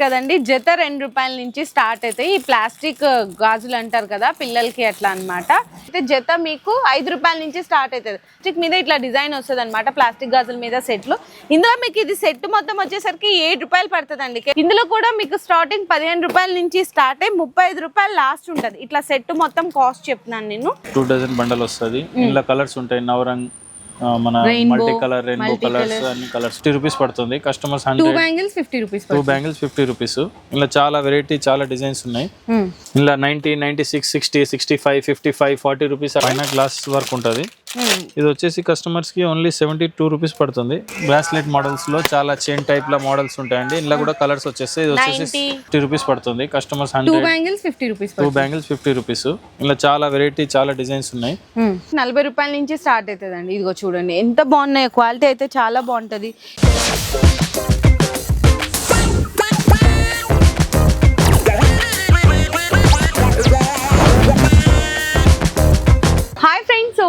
కదండి జత రెండు రూపాయల నుంచి స్టార్ట్ అవుతాయి. ఈ ప్లాస్టిక్ గాజులు అంటారు కదా పిల్లలకి అట్లా అన్నమాట. అయితే జత మీకు ఐదు రూపాయల నుంచి స్టార్ట్ అవుతుంది ప్లాస్టిక్ మీద ఇట్లా డిజైన్ వస్తుంది అనమాట ప్లాస్టిక్ గాజుల మీద సెట్లు. ఇందులో మీకు ఇది సెట్ మొత్తం వచ్చేసరికి ఏడు రూపాయలు పడుతుందండి. ఇందులో కూడా మీకు స్టార్టింగ్ పదిహేను రూపాయల నుంచి స్టార్ట్ అయ్యి ముప్పై ఐదు రూపాయలు లాస్ట్ ఉంటుంది. ఇట్లా సెట్ మొత్తం కాస్ట్ చెప్తున్నాను నేను. టూ డజన్ బండల్ వస్తుంది. ఇందులో కలర్స్ ఉంటాయి. నవరంగ్ మన మల్టీ కలర్ రెయిన్బో కలర్స్. అన్ని కలర్స్ ఫిఫ్టీ రూపీస్ పడుతుంది. Customers two hundred bangles fifty rupees two bangles fifty rupees ఇలా చాలా వెరైటీ చాలా డిజైన్స్ ఉన్నాయి. ఇలా ninety ninety six sixty sixty five fifty five forty rupees పైన గ్లాస్ వర్క్ ఉంటుంది. ఇది వచ్చేసి కస్టమర్స్కి ఓన్లీ సెవెంటీ టూ రూపీస్ పడుతుంది. బ్రాస్లెట్ మోడల్స్లో చాలా చైన్ టైప్లో మోడల్స్ ఉంటాయండి. ఇందులో కూడా కలర్స్ వచ్చేసి ఇది వచ్చేసి 90. ఫిఫ్టీ రూపీస్ పడుతుంది. Customers hundred bangles fifty rupees two bangles fifty rupees ఇలా చాలా వెరైటీ చాలా డిజైన్స్ ఉన్నాయి. నలభై రూపాయల నుంచి స్టార్ట్ అవుతుందండి. ఇదిగో చూడండి. ఎంత బాగున్నాయి క్వాలిటీ అయితే చాలా బాగుంటుంది.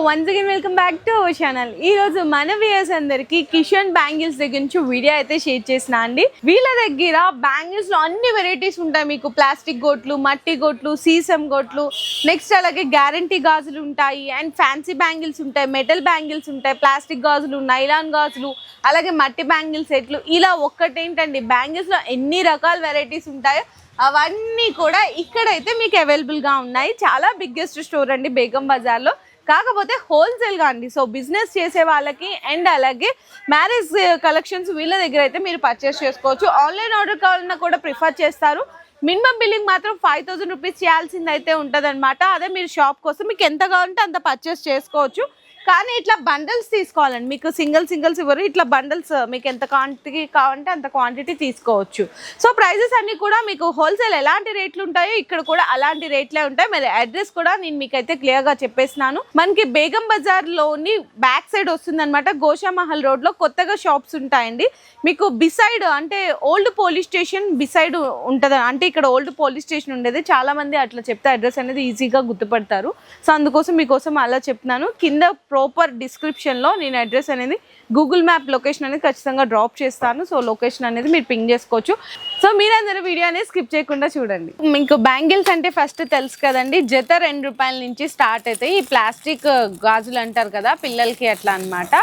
Once again welcome back to our channel ఈ రోజు మన వ్యూయర్స్ అందరికి కిషన్ బ్యాంగిల్స్ దగ్గర నుంచి వీడియో అయితే షేర్ చేసిన అండి. వీళ్ళ దగ్గర బ్యాంగిల్స్లో అన్ని వెరైటీస్ ఉంటాయి మీకు. ప్లాస్టిక్ గోట్లు మట్టి గోట్లు సీసం గోట్లు నెక్స్ట్ అలాగే గ్యారంటీ గాజులు ఉంటాయి. అండ్ ఫ్యాన్సీ బ్యాంగిల్స్ ఉంటాయి మెటల్ బ్యాంగిల్స్ ఉంటాయి ప్లాస్టిక్ గాజులు నైలాన్ గాజులు అలాగే మట్టి బ్యాంగిల్స్ సెట్లు. ఇలా ఒక్కటేంటండి బ్యాంగిల్స్లో ఎన్ని రకాల వెరైటీస్ ఉంటాయో అవన్నీ కూడా ఇక్కడైతే మీకు అవైలబుల్గా ఉన్నాయి. చాలా బిగ్గెస్ట్ స్టోర్ అండి బేగం బజార్లో. కాకపోతే హోల్సేల్గా అండి సో బిజినెస్ చేసే వాళ్ళకి అండ్ అలాగే మ్యారేజ్ కలెక్షన్స్ uh, వీళ్ళ దగ్గర అయితే మీరు పర్చేస్ చేసుకోవచ్చు. ఆన్లైన్ ఆర్డర్ కావాలన్నా కూడా ప్రిఫర్ చేస్తారు. మినిమం బిల్లింగ్ మాత్రం ఫైవ్ థౌసండ్ రూపీస్ చేయాల్సింది అయితే ఉంటుంది అదే మీరు షాప్ కోసం మీకు ఎంత కావాలంటే అంత పర్చేస్ చేసుకోవచ్చు. కానీ ఇట్లా బండల్స్ తీసుకోవాలండి. మీకు సింగిల్ సింగిల్స్ ఇవ్వరు. ఇట్లా బండల్స్ మీకు ఎంత క్వాంటిటీ కావాలంటే అంత క్వాంటిటీ తీసుకోవచ్చు. సో ప్రైజెస్ అన్నీ కూడా మీకు హోల్సేల్ ఎలాంటి రేట్లు ఉంటాయో ఇక్కడ కూడా అలాంటి రేట్లే ఉంటాయి. మరి అడ్రస్ కూడా నేను మీకు అయితే క్లియర్ చెప్పేసినాను మనకి బేగం బజార్లోని బ్యాక్ సైడ్ వస్తుందన్నమాట. గోషామహల్ రోడ్లో కొత్తగా షాప్స్ ఉంటాయండి. మీకు బిసైడ్ అంటే ఓల్డ్ పోలీస్ స్టేషన్ బిసైడ్ ఉంటుంది. అంటే ఇక్కడ ఓల్డ్ పోలీస్ స్టేషన్ ఉండేది. చాలా మంది అట్లా చెప్తే అడ్రస్ అనేది ఈజీగా గుర్తుపడతారు. సో అందుకోసం మీకోసం అలా చెప్తున్నాను. కింద ప్రాపర్ డిస్క్రిప్షన్లో నేను అడ్రస్ అనేది గూగుల్ మ్యాప్ లొకేషన్ అనేది ఖచ్చితంగా డ్రాప్ చేస్తాను. సో లొకేషన్ అనేది మీరు పింగ్ చేసుకోవచ్చు. సో మీరందరూ వీడియో అనేది స్కిప్ చేయకుండా చూడండి. మీకు బ్యాంగిల్స్ అంటే ఫస్ట్ తెలుసు కదండి. జత రెండు రూపాయల నుంచి స్టార్ట్ అవుతాయి ఈ ప్లాస్టిక్ uh, గాజులు అంటారు కదా పిల్లలకి అట్లా అన్నమాట.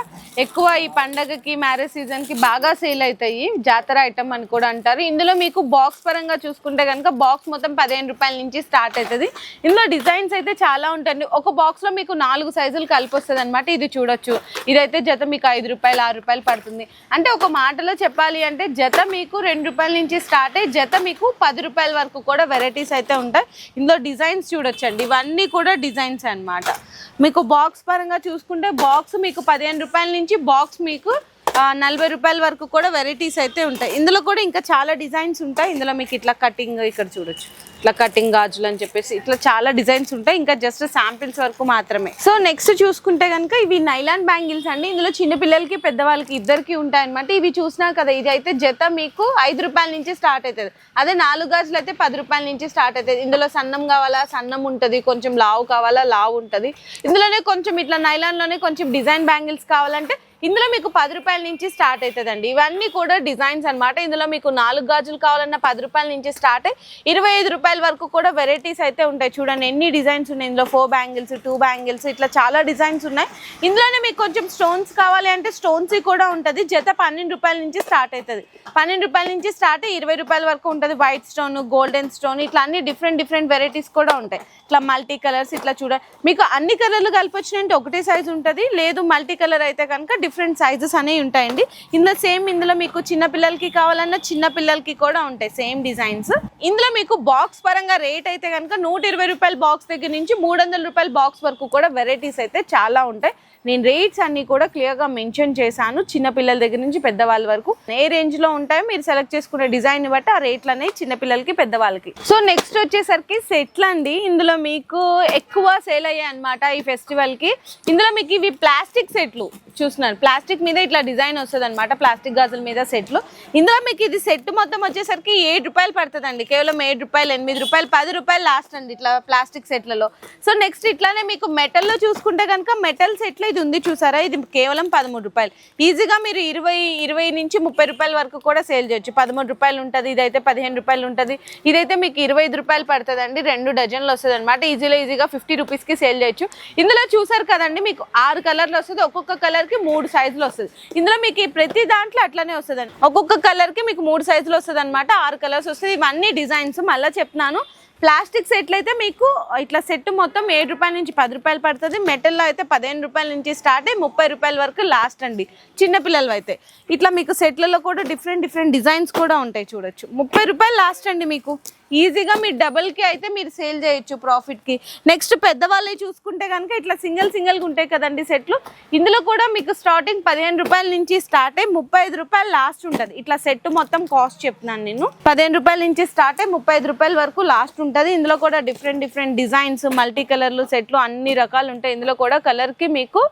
ఎక్కువ ఈ పండగకి మ్యారేజ్ సీజన్కి బాగా సేల్ అవుతాయి. జాతర ఐటమ్ అని కూడా అంటారు. ఇందులో మీకు బాక్స్ పరంగా చూసుకుంటే కనుక బాక్స్ మొత్తం పదిహేను రూపాయల నుంచి స్టార్ట్ అవుతుంది. ఇందులో డిజైన్స్ అయితే చాలా ఉంటాయండి ఒక బాక్స్లో మీకు నాలుగు సైజులు కలిపి వస్తుంది అనమాట ఇది చూడొచ్చు. ఇదైతే జత మీకు ఐదు రూపాయలు ఆరు రూపాయలు పడుతుంది. అంటే ఒక మాటలో చెప్పాలి అంటే జత మీకు రెండు రూపాయల నుంచి స్టార్ట్ అయ్యి జత మీకు పది రూపాయల వరకు కూడా వెరైటీస్ అయితే ఉంటాయి. ఇందులో డిజైన్స్ చూడొచ్చండి. ఇవన్నీ కూడా డిజైన్స్ అన్నమాట. మీకు బాక్స్ పరంగా చూసుకుంటే బాక్స్ మీకు పదిహేను రూపాయల నుంచి బాక్స్ మీకు నలభై రూపాయల వరకు కూడా వెరైటీస్ అయితే ఉంటాయి. ఇందులో కూడా ఇంకా చాలా డిజైన్స్ ఉంటాయి. ఇందులో మీకు ఇట్లా కటింగ్ ఇక్కడ చూడొచ్చు. ఇట్లా కటింగ్ గాజులు అని చెప్పేసి ఇట్లా చాలా డిజైన్స్ ఉంటాయి. ఇంకా జస్ట్ శాంపిల్స్ వరకు మాత్రమే. సో నెక్స్ట్ చూసుకుంటే కనుక ఇవి నైలాన్ బ్యాంగిల్స్ అండి. ఇందులో చిన్నపిల్లలకి పెద్దవాళ్ళకి ఇద్దరికి ఉంటాయి అనమాట ఇవి చూసినా కదా ఇది అయితే జత మీకు ఐదు రూపాయల నుంచి స్టార్ట్ అవుతుంది. అదే నాలుగు గాజులు అయితే పది రూపాయల నుంచి స్టార్ట్ అవుతుంది. ఇందులో సన్నం కావాలా? సన్నం ఉంటుంది. కొంచెం లావు కావాలా? లావు ఉంటుంది. ఇందులోనే కొంచెం ఇట్లా నైలాన్లోనే కొంచెం డిజైన్ బ్యాంగిల్స్ కావాలంటే ఇందులో మీకు పది రూపాయల నుంచి స్టార్ట్ అవుతుందండి ఇవన్నీ కూడా డిజైన్స్ అనమాట ఇందులో మీకు నాలుగు గాజులు కావాలన్నా పది రూపాయల నుంచి స్టార్ట్ అయ్యి ఇరవై ఐదు రూపాయల వరకు కూడా వెరైటీస్ అయితే ఉంటాయి. చూడండి ఎన్ని డిజైన్స్ ఉన్నాయి ఇందులో. ఫోర్ బ్యాంగిల్స్ టూ బ్యాంగిల్స్ ఇట్లా చాలా డిజైన్స్ ఉన్నాయి. ఇందులోనే మీకు కొంచెం స్టోన్స్ కావాలి అంటే స్టోన్స్ కూడా ఉంటుంది. జత పన్నెండు రూపాయల నుంచి స్టార్ట్ అవుతుంది పన్నెండు రూపాయల నుంచి స్టార్ట్ అయ్యి ఇరవై రూపాయల వరకు ఉంటుంది. వైట్ స్టోన్ గోల్డెన్ స్టోన్ ఇట్లా అన్ని డిఫరెంట్ డిఫరెంట్ వెరైటీస్ కూడా ఉంటాయి. ఇట్లా మల్టీ కలర్స్ ఇట్లా చూడ మీకు అన్ని కలర్లు కలిపి వచ్చినాయంటే ఒకటే సైజ్ ఉంటుంది. లేదు మల్టీ కలర్ అయితే కనుక డిఫరెంట్ సైజెస్ అనేవి ఉంటాయండి. ఇందులో సేమ్ ఇందులో మీకు చిన్న పిల్లలకి కావాలన్నా చిన్న పిల్లలకి కూడా ఉంటాయి సేమ్ డిజైన్స్ ఇందులో మీకు బాక్స్ పరంగా రేట్ అయితే కనుక నూట ఇరవై రూపాయల బాక్స్ దగ్గర నుంచి మూడు వందల రూపాయల బాక్స్ వరకు కూడా వెరైటీస్ అయితే చాలా ఉంటాయి. నేను రేట్స్ అన్ని కూడా క్లియర్గా మెన్షన్ చేశాను చిన్నపిల్లల దగ్గర నుంచి పెద్దవాళ్ళ వరకు. ఏ రేంజ్లో ఉంటాయో మీరు సెలెక్ట్ చేసుకునే డిజైన్ బట్టి ఆ రేట్లు అనేవి చిన్నపిల్లలకి పెద్దవాళ్ళకి. సో నెక్స్ట్ వచ్చేసరికి సెట్లు అండి. ఇందులో మీకు ఎక్కువ సేల్ అయ్యాయి అనమాట ఈ ఫెస్టివల్కి ఇందులో మీకు ఇవి ప్లాస్టిక్ సెట్లు చూస్తున్నాను ప్లాస్టిక్ మీద ఇట్లా డిజైన్ వస్తుంది అనమాట ప్లాస్టిక్ గాజుల మీద సెట్లు ఇందులో మీకు ఇది సెట్ మొత్తం వచ్చేసరికి ఏడు రూపాయలు పడుతుందండి. కేవలం ఏడు రూపాయలు ఎనిమిది రూపాయలు పది రూపాయలు లాస్ట్ అండి ఇట్లా ప్లాస్టిక్ సెట్లలో సో నెక్స్ట్ ఇట్లానే మీకు మెటల్లో చూసుకుంటే కనుక మెటల్ సెట్లు ఇది ఉంది చూసారా? ఇది కేవలం పదమూడు రూపాయలు. ఈజీగా మీరు ఇరవై ఇరవై నుంచి ముప్పై రూపాయల వరకు కూడా సేల్ చేయొచ్చు. పదమూడు రూపాయలు ఉంటుంది ఇదైతే పదిహేను రూపాయలు ఉంటుంది. ఇదైతే మీకు ఇరవై ఐదు రూపాయలు పడుతుందండి రెండు డజన్లు వస్తుంది అనమాట ఈజీలో ఈజీగా ఫిఫ్టీ రూపీస్కి సేల్ చేయొచ్చు. ఇందులో చూసారు కదండి మీకు ఆరు కలర్లు వస్తుంది ఒక్కొక్క కలర్కి మూడు సైజులు వస్తుంది. ఇందులో మీకు ప్రతి దాంట్లో అట్లనే వస్తుందండి. ఒక్కొక్క కలర్కి మీకు మూడు సైజులు వస్తుంది అనమాట ఆరు కలర్స్ వస్తుంది. ఇవన్నీ డిజైన్స్ మళ్ళీ చెప్తున్నాను. ప్లాస్టిక్ సెట్లు అయితే మీకు ఇట్లా సెట్ మొత్తం ఏడు రూపాయల నుంచి పది రూపాయలు పడుతుంది. మెటల్లో అయితే పదిహేను రూపాయల నుంచి స్టార్ట్ అయ్యి ముప్పై రూపాయల వరకు లాస్ట్ అండి. చిన్నపిల్లలు అయితే. ఇట్లా మీకు సెట్లలో కూడా డిఫరెంట్ డిఫరెంట్ డిజైన్స్ కూడా ఉంటాయి చూడొచ్చు. ముప్పై రూపాయలు లాస్ట్ అండి మీకు. ఈజీగా మీరు డబల్కి అయితే మీరు సేల్ చేయొచ్చు ప్రాఫిట్కి నెక్స్ట్ పెద్దవాళ్ళే చూసుకుంటే కనుక ఇట్లా సింగిల్ సింగిల్గా ఉంటాయి కదండి సెట్లు ఇందులో కూడా మీకు స్టార్టింగ్ పదిహేను రూపాయల నుంచి స్టార్ట్ అయ్యి ముప్పై రూపాయలు లాస్ట్ ఉంటుంది. ఇట్లా సెట్ మొత్తం కాస్ట్ చెప్తున్నాను నేను. పదిహేను రూపాయల నుంచి స్టార్ట్ అయ్యి ముప్పై రూపాయల వరకు లాస్ట్ ఉంటుంది. ఇందులో కూడా డిఫరెంట్ డిఫరెంట్ డిజైన్స్ మల్టీ కలర్లు సెట్లు అన్ని రకాలు ఉంటాయి. ఇందులో కూడా కలర్కి మీకు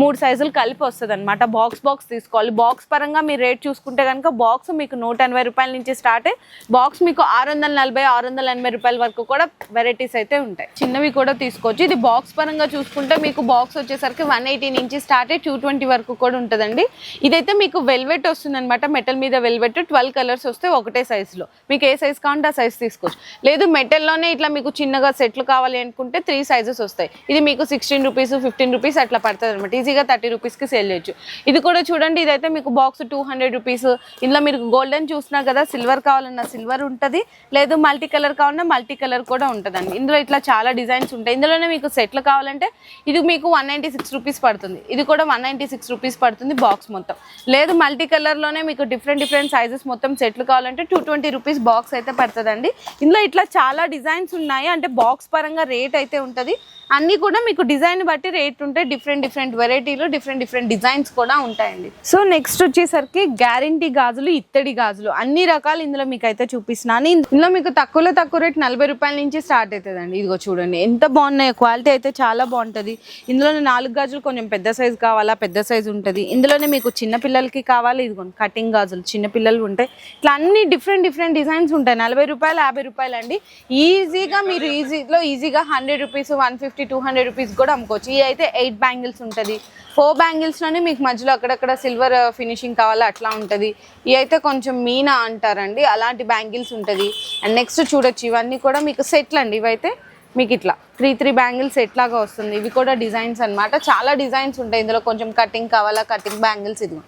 మూడు సైజులు కలిపి వస్తుంది అనమాట బాక్స్ బాక్స్ తీసుకోవాలి. బాక్స్ పరంగా మీరు రేట్ చూసుకుంటే కనుక బాక్స్ మీకు నూట ఎనభై రూపాయల నుంచి స్టార్ట్ అయ్యి బాక్స్ మీకు ఆరు వందల నలభై ఆరు వందల ఎనభై రూపాయల వరకు కూడా వెరైటీస్ అయితే ఉంటాయి. చిన్నవి కూడా తీసుకోవచ్చు. ఇది బాక్స్ పరంగా చూసుకుంటే మీకు బాక్స్ వచ్చేసరికి వన్ ఎయిటీ నుంచి స్టార్ట్ అయ్యి టూ ట్వంటీ వరకు కూడా ఉంటుందండి. ఇదైతే మీకు వెల్వెట్ వస్తుందన్నమాట. మెటల్ మీద వెల్వెట్ ట్వెల్వ్ కలర్స్ వస్తే ఒకటే సైజులో మీకు ఏ సైజ్ కావాలంటే ఆ సైజ్ తీసుకోవచ్చు. లేదు మెటల్లోనే ఇట్లా మీకు చిన్నగా సెట్లు కావాలి అనుకుంటే త్రీ సైజెస్ వస్తాయి. ఇది మీకు సిక్స్టీన్ రూపీస్ ఫిఫ్టీన్ రూపీస్ అట్లా పడుతుంది అనమాట ఈజీగా థర్టీ రూపీస్కి సేల్ చేయొచ్చు. ఇది కూడా చూడండి ఇదైతే మీకు బాక్స్ టూ హండ్రెడ్ రూపీస్ ఇందులో మీరు గోల్డెన్ చూసినా కదా సిల్వర్ కావాలన్నా సిల్వర్ ఉంటుంది. లేదు మల్టీ మల్టీ కలర్ కావాలన్నా మల్టీ కలర్ కూడా ఉంటుందండి. ఇందులో ఇట్లా చాలా డిజైన్స్ ఉంటాయి. ఇందులోనే మీకు సెట్లు కావాలంటే ఇది మీకు వన్ నైంటీ సిక్స్ రూపీస్ పడుతుంది. ఇది కూడా వన్ నైంటీ సిక్స్ రూపీస్ పడుతుంది బాక్స్ మొత్తం. లేదు మల్టీ కలర్లోనే మీకు డిఫరెంట్ డిఫరెంట్ సైజెస్ మొత్తం సెట్లు కావాలంటే టూ ట్వంటీ రూపీస్ బాక్స్ అయితే పడుతుందండి. ఇందులో ఇట్లా చాలా డిజైన్స్ ఉన్నాయి. అంటే బాక్స్ పరంగా రేట్ అయితే ఉంటుంది. అన్నీ కూడా మీకు డిజైన్ బట్టి రేట్ ఉంటాయి. డిఫరెంట్ డిఫరెంట్ వెరైటీలు డిఫరెంట్ డిఫరెంట్ డిజైన్స్ కూడా ఉంటాయండి. సో నెక్స్ట్ వచ్చేసరికి గ్యారంటీ గాజులు ఇత్తడి గాజులు అన్ని రకాలు ఇందులో మీకు అయితే చూపిస్తున్నాను. ఇందులో మీకు తక్కువలో తక్కువ రేట్ నలభై రూపాయల నుంచి స్టార్ట్ అవుతుందండి. ఇదిగో చూడండి ఎంత బాగున్నాయి. క్వాలిటీ అయితే చాలా బాగుంటుంది. ఇందులోనే నాలుగు గాజులు కొంచెం పెద్ద సైజు కావాలా? పెద్ద సైజు ఉంటుంది. ఇందులోనే మీకు చిన్న పిల్లలకి కావాలి ఇదిగోండి కటింగ్ గాజులు చిన్న పిల్లలు ఉంటాయి ఇట్లా అన్ని డిఫరెంట్ డిఫరెంట్ డిజైన్స్ ఉంటాయి. నలభై రూపాయలు యాభై రూపాయలు అండి. ఈజీగా మీరు ఈజీలో ఈజీగా hundred rupees one fifty two hundred rupees కూడా అమ్ముకోవచ్చు. ఇది అయితే ఎయిట్ బ్యాంగిల్స్ ఉంటుంది. ఫోర్ బ్యాంగిల్స్లోనే మీకు మధ్యలో అక్కడక్కడ సిల్వర్ ఫినిషింగ్ కావాలా అట్లా ఉంటుంది. ఇవి అయితే కొంచెం మీనా అంటారండి. అలాంటి బ్యాంగిల్స్ ఉంటుంది. అండ్ నెక్స్ట్ చూడొచ్చు. ఇవన్నీ కూడా మీకు సెట్లు అండి. ఇవైతే మీకు ఇట్లా త్రీ త్రీ బ్యాంగిల్స్ ఎట్లాగా వస్తుంది. ఇవి కూడా డిజైన్స్ అన్నమాట. చాలా డిజైన్స్ ఉంటాయి. ఇందులో కొంచెం కటింగ్ కావాలా? కటింగ్ బ్యాంగిల్స్ ఇది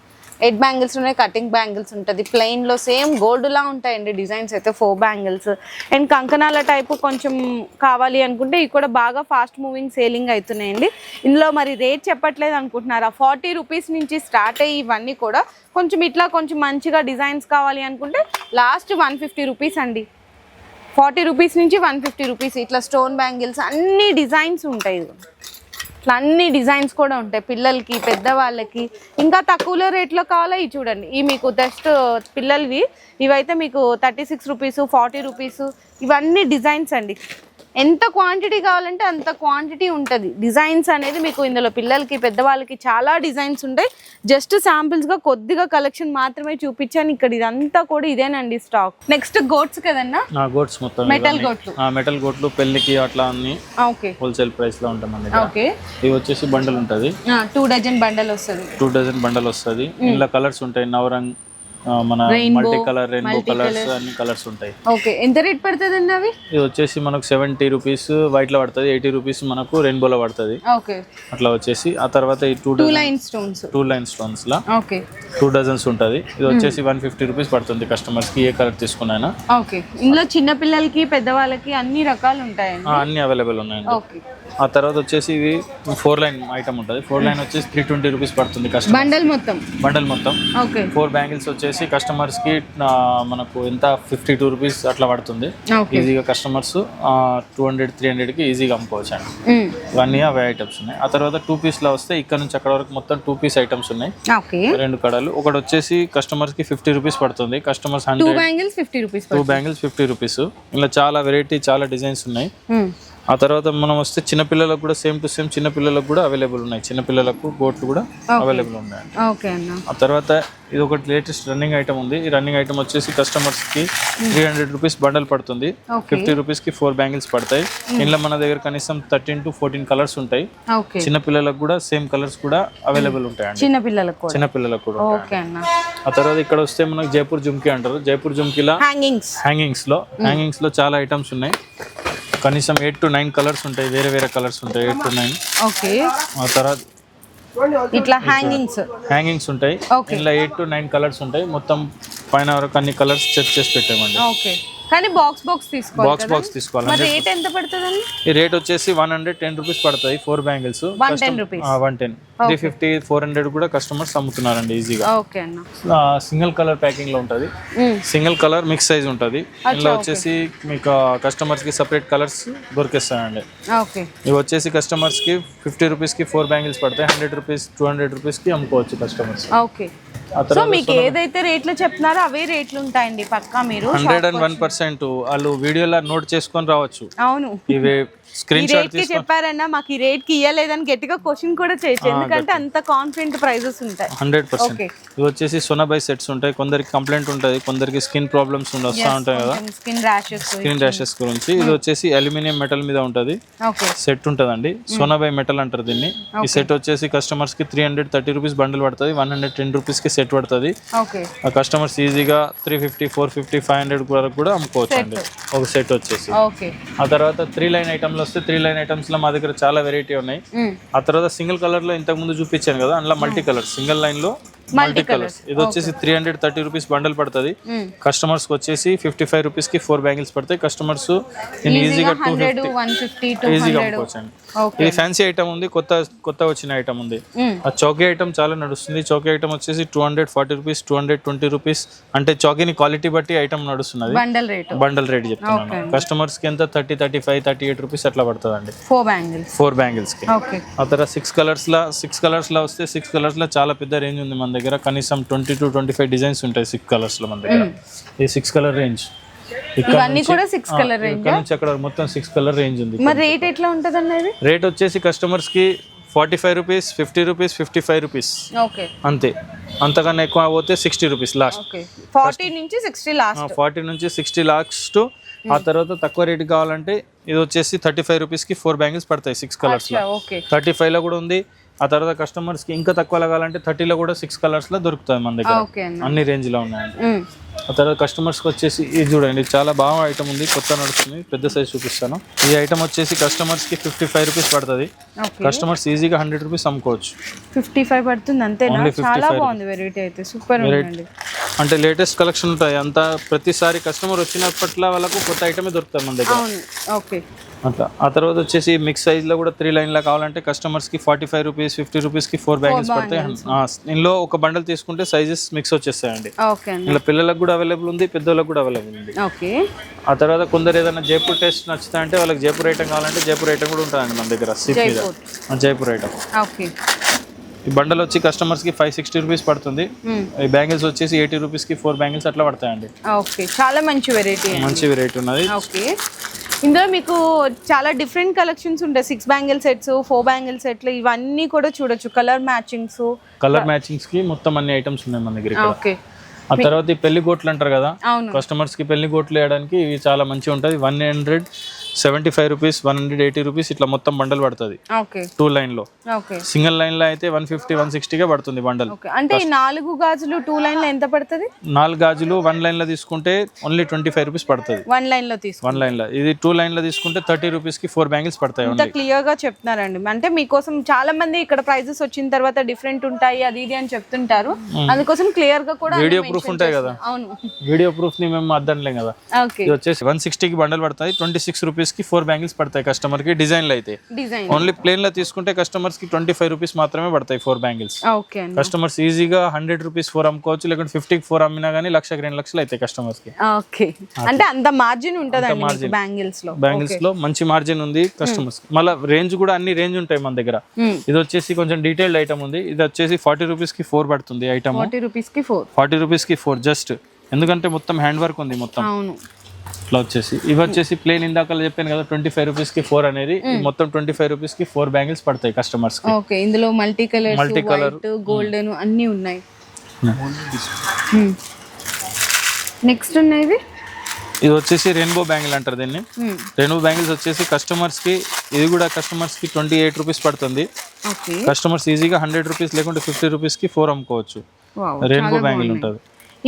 ఎయిట్ బ్యాంగిల్స్ ఉన్నాయి. కటింగ్ బ్యాంగిల్స్ ఉంటుంది. ప్లెయిన్లో సేమ్ గోల్డ్లా ఉంటాయండి డిజైన్స్ అయితే. Four bangles. అండ్ కంకణాల టైపు కొంచెం కావాలి అనుకుంటే ఇవి కూడా బాగా ఫాస్ట్ మూవింగ్ సేలింగ్ అవుతున్నాయండి. ఇందులో మరి రేట్ చెప్పట్లేదు అనుకుంటున్నారా? ఫార్టీ రూపీస్ నుంచి స్టార్ట్ అయ్యి ఇవన్నీ కూడా కొంచెం ఇట్లా కొంచెం మంచిగా డిజైన్స్ కావాలి అనుకుంటే లాస్ట్ వన్ ఫిఫ్టీ రూపీస్ అండి. ఫార్టీ రూపీస్ నుంచి వన్ ఫిఫ్టీ రూపీస్ ఇట్లా స్టోన్ బ్యాంగిల్స్ అన్ని డిజైన్స్ ఉంటాయి ఇట్లా అన్ని డిజైన్స్ కూడా ఉంటాయి పిల్లలకి పెద్దవాళ్ళకి. ఇంకా తక్కువలో రేట్లో కావాలా? ఇవి చూడండి. ఇవి మీకు జస్ట్ పిల్లలవి. ఇవైతే మీకు thirty six rupees forty rupees ఇవన్నీ డిజైన్స్ అండి. ఎంత క్వాంటిటీ కావాలంటే అంత క్వాంటిటీ ఉంటుంది. డిజైన్స్ అనేది మీకు ఇందులో పిల్లలకి పెద్దవాళ్ళకి చాలా డిజైన్స్ ఉంటాయి. జస్ట్ శాంపిల్స్గా కొద్దిగా కలెక్షన్ మాత్రమే చూపించాను. ఇక్కడ ఇదంతా కూడా ఇదేనండి స్టాక్ నెక్స్ట్ గోట్స్ కదన్నా? గోట్స్ మొత్తం మెటల్. గోట్లు మెటల్ గోట్లు పెళ్ళికి అట్లా అన్ని ఓకే. హోల్సేల్ ప్రైస్లో దగ్గర ఓకే. ఇవి వచ్చేసి బండల్ ఉంటుంది టూ డజన్ బండల్ వస్తుంది. టూ డజన్ బండల్ వస్తుంది. ఇందులో కలర్స్ ఉంటాయి. నవరంగ్ మన మల్టీ కలర్ రెయిన్బో కలర్స్. అన్ని కలర్స్ ఉంటాయి. ఓకే ఎంత రేట్ పడుతుంది అండి అవి? ఇది వచ్చేసి మనకు సెవెంటీ రూపీస్ వైట్లో పడుతుంది ఎయిటీ రూపీస్ మనకు రెయిన్బోలో పడుతుంది. ఓకే అట్లా వచ్చేసి ఆ తర్వాత ఈ two line stones two line stones లా ఓకే టూ డజన్స్ ఉంటుంది. ఇది వచ్చేసి వన్ ఫిఫ్టీ రూపీస్ పడుతుంది కస్టమర్స్కి ఏ కలర్ తీసుకున్నా ఓకే ఇందులో చిన్న పిల్లలకి పెద్దవాళ్ళకి అన్ని రకాలు ఉంటాయండి? అన్ని అవైలబుల్ ఉన్నాయండి. ఓకే ఆ తర్వాత వచ్చేసి ఇవి ఫోర్ లైన్ ఐటమ్ ఉంటుంది. ఫోర్ లైన్ వచ్చేసి త్రీ ట్వంటీ రూపీస్ పడుతుంది కస్టమర్ బండల్ మొత్తం? బండల్ మొత్తం. ఓకే ఫోర్ బ్యాంగిల్స్ వచ్చేసి కస్టమర్స్కి ఆ, మనకు ఎంత ఫిఫ్టీ టూ రూపీస్ అట్లా పడుతుంది. ఈజీగా కస్టమర్స్ టూ హండ్రెడ్ త్రీ హండ్రెడ్కి ఈజీగా అమ్ముకోవచ్చు అండి ఇవన్నీ అవే ఐటమ్స్ ఉన్నాయి. ఆ తర్వాత టూ పీస్లో వస్తే ఇక్కడ నుంచి అక్కడ వరకు మొత్తం టూ పీస్ ఐటమ్స్ ఉన్నాయి. రెండు కడలు. ఒకటి వచ్చేసి కస్టమర్స్కి ఫిఫ్టీ రూపీస్ పడుతుంది. Customers hundred. Two bangles fifty rupees. ఇలా చాలా వెరైటీ చాలా డిజైన్స్ ఉన్నాయి. ఆ తర్వాత మనం వస్తే చిన్నపిల్లలకు కూడా సేమ్ టు సేమ్ చిన్నపిల్లలకు కూడా అవైలబుల్ ఉన్నాయి. చిన్నపిల్లలకు గోట్లు కూడా అవైలబుల్ ఉన్నాయి. ఓకే అన్న. ఆ తర్వాత ఇది ఒకటి లేటెస్ట్ రన్నింగ్ ఐటమ్ ఉంది. ఈ రన్నింగ్ ఐటమ్ వచ్చేసి కస్టమర్స్కి త్రీ హండ్రెడ్ రూపీస్ బండల్ పడుతుంది. ఫిఫ్టీ రూపీస్కి ఫోర్ బ్యాంగిల్స్ పడతాయి. ఇందులో మన దగ్గర కనీసం థర్టీన్ టు ఫోర్టీన్ కలర్స్ ఉంటాయి. చిన్న పిల్లలకు కూడా సేమ్ కలర్స్ కూడా అవైలబుల్ ఉంటాయండి. చిన్న పిల్లలకు కూడా. చిన్న పిల్లలకు కూడా ఉంటాయి. ఓకే అన్న. ఆ తర్వాత ఇక్కడ వస్తే మనకు జైపూర్ జుమ్కీ అంటారు. జైపూర్ జుమ్కీలా హ్యాంగింగ్స్ హ్యాంగింగ్స్లో హ్యాంగింగ్స్లో చాలా ఐటమ్స్ ఉన్నాయి. కనీసం ఎయిట్ టు నైన్ కలర్స్ ఉంటాయి వేరే వేరే కలర్స్ ఉంటాయి ఎయిట్ టు నైన్ ఓకే. ఆ తర్వాత ఇట్లా హ్యాంగింగ్స్ హ్యాంగింగ్స్ ఉంటాయి. ఇందులో ఎయిట్ టు నైన్ కలర్స్ ఉంటాయి. మొత్తం పైన వరకు అన్ని కలర్స్ చెక్ చేసి పెట్టామండి. ఓకే. కానీ బాక్స్ బాక్స్ తీసుకోవాలి బాక్స్? బాక్స్ తీసుకోవాలి. రేట్ ఎంత పడుతుందండి? ఈ రేట్ వచ్చేసి వన్ హండ్రెడ్ టెన్ రూపీస్ పడతాయి four bangles one ten rupees one ten three fifty four hundred కూడా కస్టమర్స్ అమ్ముతున్నారండి ఈజీగా ఓకే అన్న. సింగిల్ కలర్ ప్యాకింగ్లో ఉంటుంది. సింగిల్ కలర్ మిక్స్ సైజ్ ఉంటుంది. ఇందులో వచ్చేసి మీకు కస్టమర్స్కి సపరేట్ కలర్స్ దొరికిస్తాయండి. ఓకే ఇవి వచ్చేసి కస్టమర్స్కి ఫిఫ్టీ రూపీస్కి ఫోర్ బ్యాంగిల్స్ పడతాయి హండ్రెడ్ రూపీస్ టూ హండ్రెడ్ రూపీస్కి అమ్ముకోవచ్చు కస్టమర్స్ ఓకే సో మీకు ఏదైతే రేట్లు చెప్తున్నారో అవే రేట్లు ఉంటాయండి పక్కా మీరు హండ్రెడ్ అండ్ వన్ పర్సెంట్ వాళ్ళు వీడియోలో నోట్ చేసుకొని రావచ్చు. అవును. ఇవి స్క్రీన్ షాట్కి చెప్పారన్నా మాకు ఈ రేట్కి ఇయ్యలేదని గట్టిగా క్వశ్చన్ కూడా చేయొచ్చు. ఎందుకంటే అంత కాన్ఫిడెంట్ ప్రైజెస్ ఉంటాయి. Hundred percent. ఇవి వచ్చేసి సొనబై సెట్స్ ఉంటాయి. కొందరికి కంప్లైంట్ ఉంటుంది కొందరికి స్కిన్ ప్రాబ్లమ్స్ వస్తూ ఉంటాయి కదా. స్కిన్ ర్యాషెస్ స్కిన్ ర్యాషెస్ గురించి. ఇది వచ్చేసి అల్యూమినియం మెటల్ మీద ఉంటుంది. ఓకే సెట్ ఉంటుందండి. సోనాబై మెటల్ అంటారు దీన్ని. ఈ సెట్ వచ్చేసి కస్టమర్స్కి three hundred thirty rupees bundle పడుతుంది. వన్ హండ్రెడ్ టెన్ రూపీస్కి సెట్ పడుతుంది. ఓకే ఆ కస్టమర్స్ ఈజీగా three fifty four fifty five hundred వరకు కూడా అమ్ముకోవచ్చు అండి ఒక సెట్ వచ్చేసి. ఓకే ఆ తర్వాత త్రీ లైన్ ఐటమ్లు వస్తే త్రీ లైన్ ఐటమ్స్లో మా దగ్గర చాలా వెరైటీ ఉన్నాయి. ఆ తర్వాత సింగిల్ కలర్లో ఇంతకు ముందు చూపించాను కదా అందులో మల్టీ కలర్ సింగిల్ లైన్లో మల్టీ కలర్స్ ఇది వచ్చేసి three hundred thirty rupees bundle పడుతుంది. కస్టమర్స్కి వచ్చేసి ఫిఫ్టీ ఫైవ్ రూపీస్కి ఫోర్ బ్యాంగిల్స్ పడతాయి. కస్టమర్స్ ఈజీగా టూ ఫిఫ్టీ ఈజీగా అండి. ఇది ఫ్యాన్సీ ఐటమ్ ఉంది. కొత్త కొత్త వచ్చిన ఐటమ్ ఉంది. ఆ చౌకీ ఐటమ్ చాలా నడుస్తుంది. చౌకీ ఐటమ్ వచ్చేసి two hundred forty rupees two hundred twenty rupees అంటే చౌకీని క్వాలిటీ బట్టి ఐటమ్ నడుస్తున్నది. బండల్ రేటు బండల్ రేట్ చెప్తున్నాను. కస్టమర్స్కి ఎంత? Thirty thirty five thirty eight rupees అట్లా పడుతుందండి. ఫోర్ బ్యాంగిల్స్ ఫోర్ బ్యాంగిల్స్కి. ఆ తర్వాత సిక్స్ కలర్స్ లా సిక్స్ కలర్స్ లా వస్తే సిక్స్ కలర్స్లో చాలా పెద్ద రేంజ్ ఉంది మన దగ్గర కనీసం twenty to twenty five designs ఉంటాయి సిక్స్ కలర్స్లో మన దగ్గర. ఈ సిక్స్ కలర్ రేంజ్ ఇక్కడ ఇవన్నీ కూడా సిక్స్ కలర్ రేంజ్ ఇక్కడ నుంచి అక్కడ మొత్తం సిక్స్ కలర్ రేంజ్ ఉంది. మరి రేట్ ఎట్లా ఉంటుంది అన్నది రేట్ వచ్చేసి కస్టమర్స్కి forty five rupees fifty rupees fifty five rupees okay. అంతే. అంతకన్నా ఎక్కువ పోతే సిక్స్టీ రూపీస్ లాస్ట్ ఫార్టీ నుంచి సిక్స్టీ లాస్ట్ ఫార్టీ నుంచి సిక్స్టీ లాక్స్ టు ఆ తర్వాత తక్కువ రేట్ కావాలంటే ఇది వచ్చేసి థర్టీ ఫైవ్ రూపీస్కి ఫోర్ బ్యాంగిల్స్ పడతాయి సిక్స్ కలర్స్లో ఓకే. థర్టీ ఫైవ్లో కూడా ఉంది. ఆ తర్వాత కస్టమర్స్కి ఇంకా తక్కువ కావాలంటే థర్టీలో కూడా సిక్స్ కలర్స్లో దొరుకుతాయి మన దగ్గర. అన్న రేంజ్లో ఉన్నాయండి. ఆ తర్వాత కస్టమర్స్కి వచ్చేసి ఇది చూడండి చాలా బాగా ఐటమ్ ఉంది కొత్త నడుస్తుంది పెద్ద సైజ్ చూపిస్తాను. ఈ ఐటమ్ వచ్చేసి కస్టమర్స్కి ఫిఫ్టీ ఫైవ్ రూపీస్ పడుతుంది. కస్టమర్స్ ఈజీగా హండ్రెడ్ రూపీస్ అమ్ముకోవచ్చు. ఫిఫ్టీ ఫైవ్ పడుతుంది 55 చాలా బాగుంది వెరైటీ అయితే సూపర్ అంటే లేటెస్ట్ కలెక్షన్ ఉంటాయి అంత ప్రతిసారి కస్టమర్ వచ్చినప్పట్ల వాళ్ళకు కొత్త ఐటమే దొరుకుతాయి మన దగ్గర. ఓకే అట్లా. ఆ తర్వాత వచ్చేసి మిక్స్ సైజ్లో కూడా త్రీ లైన్ లా కావాలంటే కస్టమర్స్కి ఫార్టీ ఫైవ్ రూపీస్ ఫిఫ్టీ రూపీస్కి ఫోర్ బ్యాంగిల్స్ పడతాయి. ఇందులో ఒక బండల్ తీసుకుంటే సైజెస్ మిక్స్ వచ్చేస్తాయండి. ఇలా పిల్లలకు కూడా అవైలబుల్ ఉంది పెద్దోళ్ళకి కూడా అవైలబుల్ ఉంది. ఓకే. ఆ తర్వాత కొందరు ఏదైనా జైపూర్ టెస్ట్ నచ్చుతా అంటే వాళ్ళకి జైపూర్ ఐటమ్ కావాలంటే జైపూర్ ఐటమ్ కూడా ఉంటుందండి మన దగ్గర సీట్ మీద. జైపూర్. Item okay. ఈ బండల్ వచ్చి కస్టమర్స్కి ఫైవ్ సిక్స్టీ రూపీస్ పడుతుంది. ఈ బ్యాంగిల్స్ వచ్చేసి ఎయిటీ రూపీస్కి ఫోర్ బ్యాంగిల్స్ అట్లా పడతాయండి. ఓకే. చాలా మంచి వెరైటీ మంచి వెరైటీ ఉన్నది. ఓకే. ఇందులో మీకు చాలా డిఫరెంట్ కలెక్షన్స్ ఉంటాయి. Six bangle sets four bangle సెట్లు ఇవన్నీ కూడా చూడొచ్చు. కలర్ మ్యాచింగ్స్ కలర్ మ్యాచింగ్స్కి మొత్తం అన్ని ఐటమ్స్ ఉన్నాయి మన దగ్గర ఓకే. ఆ తర్వాత ఈ పెళ్ళి గోట్లు అంటారు కదా? కస్టమర్స్కి పెళ్ళి గోట్లు వేయడానికి ఇవి చాలా మంచిగా ఉంటుంది. One hundred seventy five rupees one hundred eighty rupees ఇట్లా మొత్తం బండల్ పడుతుంది. టూ లైన్లో సింగిల్ లైన్లో అయితే వన్ ఫిఫ్టీ వన్ సిక్స్టీగా పడుతుంది బండల్. అంటే ఈ నాలుగు గాజులు టూ లైన్లో ఎంత పడుతుంది? నాలుగు గాజులు వన్ లైన్లో తీసుకుంటే ఓన్లీ ట్వంటీ ఫైవ్ రూపీస్ పడుతుంది. వన్ లైన్లో వన్ లైన్లో ఇది టూ లైన్లో తీసుకుంటే థర్టీ రూపీస్కి ఫోర్ బ్యాంగిల్స్ పడతాయి క్లియర్గా చెప్తున్నారండి. అంటే మీకోసం చాలా మంది ఇక్కడ ప్రైజెస్ వచ్చిన తర్వాత డిఫరెంట్ ఉంటాయి అది ఇది అని చెప్తుంటారు. అందుకోసం క్లియర్గా కూడా వీడియో ప్రూఫ్ ఉంటాయి కదా. అవును. వీడియో ప్రూఫ్ని మేము అద్దనలేం కదా. ఇది వచ్చేసి వన్ సిక్స్టీకి బండల్ పడతాయి ట్వంటీ సిక్స్ రూపీస్ కి ఫోర్ బ్యాంగిల్స్ పడతాయి కస్టమర్కి డిజైన్లు అయితే. డిజైన్ ఓన్లీ ప్లేన్లో తీసుకుంటే కస్టమర్స్కి ట్వంటీ ఫైవ్ రూపీస్ మాత్రమే పడతాయి ఫోర్ బ్యాంగిల్స్ కస్టమర్స్ ఈజీగా హండ్రెడ్ రూపీస్ ఫోర్ అమ్ముకోవచ్చు లేకుంటే ఫిఫ్టీకి ఫోర్ అమ్మినా కానీ లక్షకి రెండు లక్షలు అవుతాయి కస్టమర్స్కి. ఓకే అంటే అంత మార్జిన్ ఉంటదండి మీకు బ్యాంగిల్స్లో? బ్యాంగిల్స్లో మంచి మార్జిన్ ఉంది కస్టమర్స్ మళ్ళీ రేంజ్ కూడా అన్ని రేంజ్ ఉంటాయి మన దగ్గర. Hmm. ఇది వచ్చేసి కొంచెం డీటెయిల్డ్ ఐటమ్ ఉంది. ఇది వచ్చేసి ఫార్టీ రూపీస్కి ఫోర్ పడుతుంది ఐటమ్ ఫార్టీ రూపీస్కి ఫోర్ ఫార్టీ రూపీస్కి ఫోర్ జస్ట్ ఎందుకంటే మొత్తం హ్యాండ్ వర్క్ ఉంది మొత్తం. ఇట్లా వచ్చేసి ఇవి వచ్చేసి ప్లేన్ ఇందాక చెప్పాను కదా ట్వంటీ ఫైవ్ రూపీస్కి ఫోర్ అనేది. ఈ మొత్తం ట్వంటీ ఫైవ్ రూపీస్కి ఫోర్ బ్యాంగిల్స్ పడతాయి కస్టమర్స్ ఓకే ఇందులో multi Multi colour. White golden అన్ని ఉన్నాయి. నెక్స్ట్ ఉన్నాయి ఇది వచ్చేసి రెయిన్బో బ్యాంగిల్ అంటారు దీన్ని. రెయిన్బో బ్యాంగిల్స్ వచ్చేసి కస్టమర్స్కి ఇది కూడా కస్టమర్స్కి ట్వంటీ ఎయిట్ రూపీస్ పడుతుంది కస్టమర్స్ ఈజీగా హండ్రెడ్ రూపీస్ లేకుంటే ఫిఫ్టీ రూపీస్కి ఫోర్ అమ్ముకోవచ్చు. రెయిన్బో బ్యాంగిల్ ఉంటుంది.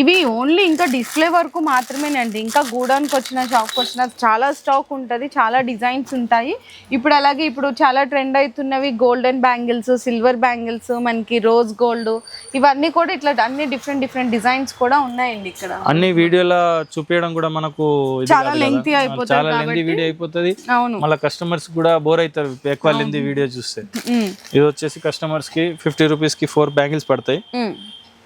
ఇవి ఓన్లీ ఇంకా డిస్ప్లే వరకు మాత్రమేనండి. ఇంకా గూడానికి వచ్చిన షాప్కి వచ్చిన చాలా స్టాక్ ఉంటుంది చాలా డిజైన్స్ ఉంటాయి. ఇప్పుడు అలాగే ఇప్పుడు చాలా ట్రెండ్ అవుతున్నవి గోల్డెన్ బ్యాంగిల్స్ సిల్వర్ బ్యాంగిల్స్ మనకి రోజ్ గోల్డ్ ఇవన్నీ కూడా ఇట్లా అన్ని డిఫరెంట్ డిఫరెంట్ డిజైన్స్ కూడా ఉన్నాయండి ఇక్కడ. అన్ని వీడియోల చూపించడం కూడా మనకు చాలా lengthy అయిపోతుంది చాలా వీడియో అయిపోతుంది. అవును. మళ్ళీ కస్టమర్స్ కూడా బోర్ అవుతారు ఎక్కువ వీడియో చూస్తే. ఇది వచ్చేసి కస్టమర్స్కి ఫిఫ్టీ రూపీస్కి ఫోర్ బ్యాంగిల్స్ పడతాయి.